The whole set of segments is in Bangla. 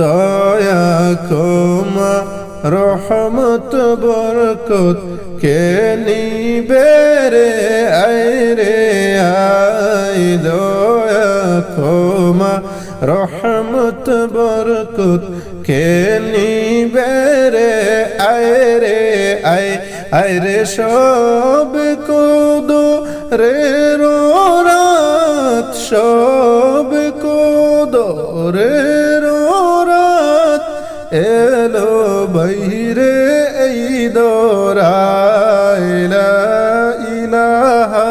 দয়া কমা রহমত, বরকত কে নিবে রে? আয় রে, আয় দয়া কমা রহমত, বরকত কে নিবে রে? রে, আয় আয় রে সব কোদো রে রাত, সব কোদো রে এলো বাইরে এই দোরায়, লা ইলাহা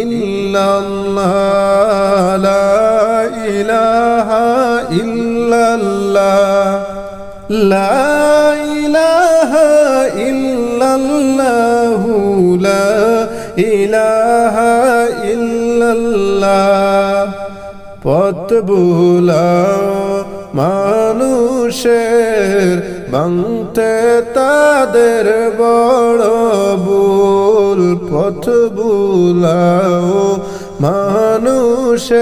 ইল্লাল্লাহ, লা ইলাহা ইল্লাল্লাহ, লা ইলাহা ইল্লাল্লাহ, লা ইলাহা ইল্লাল্লাহ, পথ বুলাও মানুষের বাংতে তাদের বড় ভুল, পথ বুলাও। মানুষের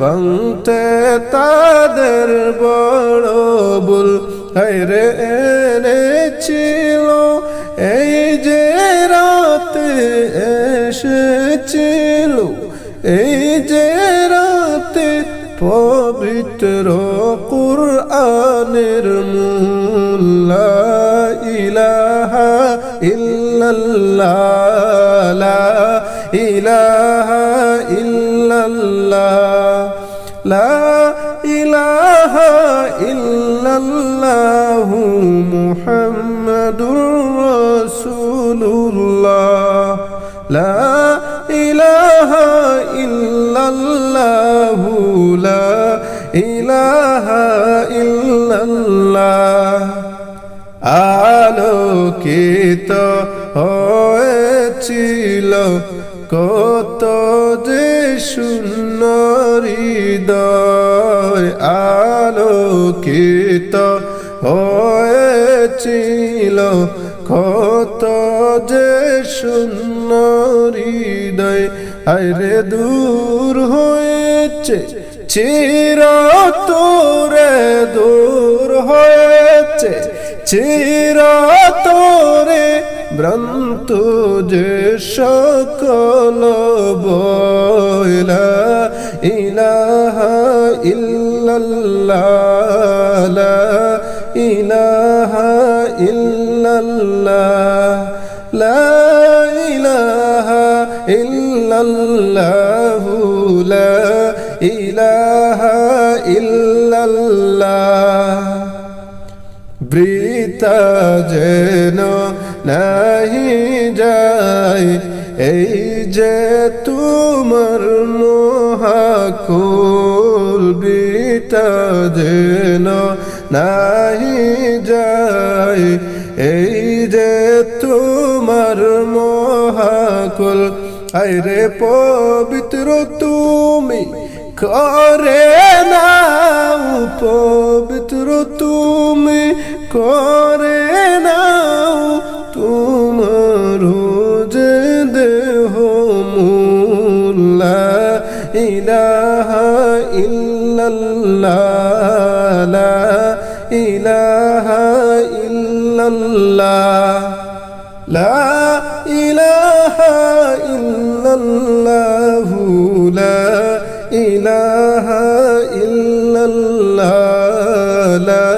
বাংতে তাদের বড় ভুল। রে, এনেছিল, এই যে রাতে এসেছিল, এই যে রাতে পবিত্র কুরআনের মুল্লা ইলাহা ইল্লাল্লাহ লা ইলাহা ইল্লাল্লাহ লা ইলাহা ইল্লাল্লাহ মুহাম্মাদুর ইলাহা আলোকিত হয়েছিল কত যে সুন্দর হৃদয়। আলোকিত হয়েছিল কত যে সুন্দর হৃদয়। আরে দূর হয়েছে চির তোরে দূর হয়েছে চির তোরে ভ্রান্ত যে সকল বইলা, ইলাহা ইল্লাল্লাহ ইলাহা ইল্লাল্লাহ। বৃতা যেন নাহি যায়, এই যে তোমার মহাকুল বৃতা যেন নাহি যায়, এই যে তোমার মহাকুল। আরে পবিত্র তুমি করে নাও, পবিত্র তুমি করে নাও তোমার যে দেহ মুল্লা ইলাহা ইল্লাল্লাহ ইলাহা ইল্লাল্লাহ, লা ইলাহা ইল্লাল্লাহ, লা ইলাহা ইল্লাল্লাহ, লা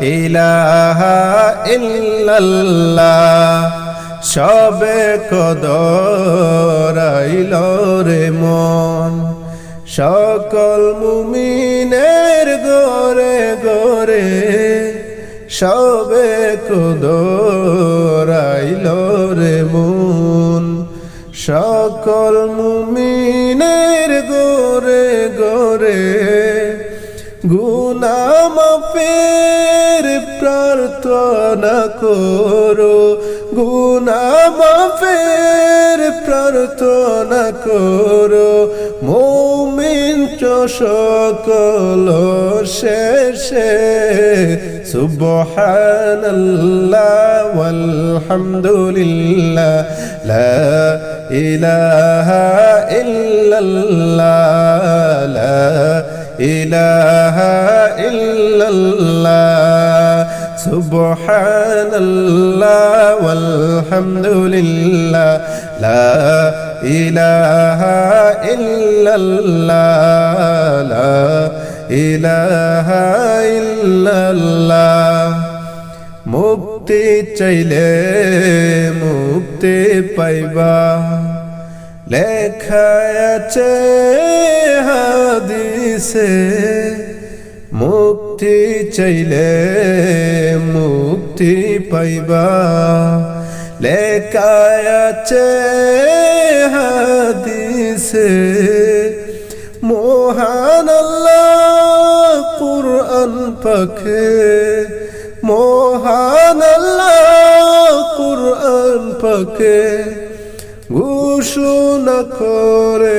ইলাহা ইল্লাল্লাহ, সবে কদরাইল রে মন। সকল মুমিনের গরে গরে সবে কদরাইল রে মন। সকল মুমিনের গরে গরে গুনাম পে না করো, গুনা মাফের প্রার্থনা করো। মৌমিন সকল শেষে, সুবহানাল্লাহ আলহামদুলিল্লাহ লা ইলাহা ইল্লাল্লাহ ইলাহা ইল্লাল্লাহ। سبحان الله والحمد لله لا إله إلا الله لا إله إلا الله মুক্তি চাইলে মুক্তি পাইবা লেখায় আছে হাদিসে মুক্তি চাইলে মুক্তি পাইবা। লেখায় আছে হাদিসে, মোহান আল্লাহ কুরআন পাখে, মোহান আল্লাহ কুরআন পাখে। ঘোষণা করে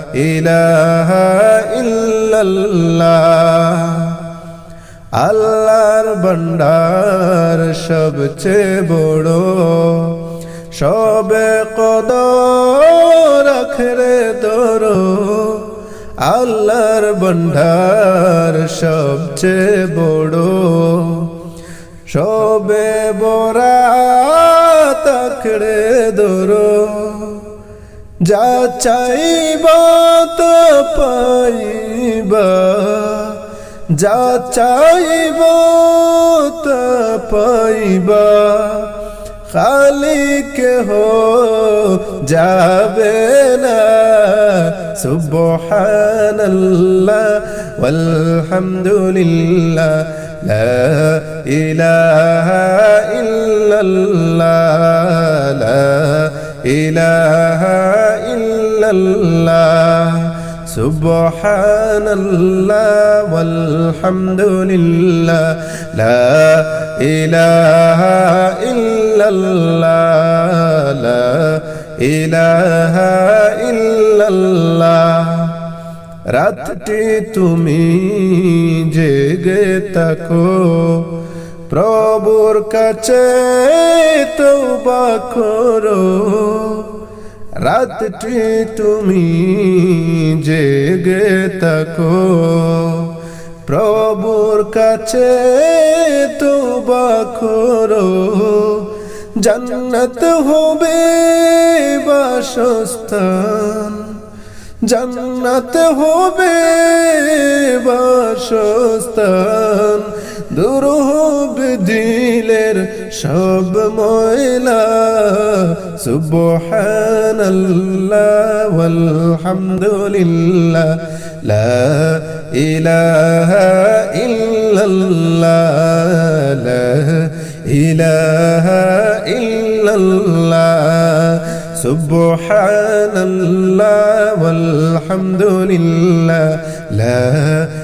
আল্লাহর ভণ্ডার সবচেয়ে বড়। সবে কদর আখরে দরো আল্লাহর ভণ্ডার সবচেয়ে বড়। সবে বরা তাকড়ে দরো যা চাইবা তো পাইবা, যা চাইব তা পাইবা। খালি কেহ যাবে না, সুবহানাল্লাহ, ওয়ালহামদুলিল্লাহ, লা ইলাহা ইল্লাল্লাহ, লা ইলাহা ইল্লাল্লাহ সুবহানাল্লাহ, ওয়ালহামদুলিল্লাহ, লা ইলাহা ইল্লাল্লাহ ইলাহা ইল্লাল্লাহ। রাতটি তুমি জেগে থাকো, প্রভুর কাছে তৌবা করো। রাতটি তুমি জেগে থাকো। প্রভুর কাছে তৌবা করো। জান্নাত হবে বাসস্থান। জান্নাত হবে বাসস্থান। দূর হবে দিলের সব ময়লা। সুবহানাল্লাহ ওয়ালহামদুলিল্লাহ। লা ইলাহা ইল্লাল্লাহ। লা ইলাহা ইল্লাল্লাহ। সুবহানাল্লাহ ওয়ালহামদুলিল্লাহ। লা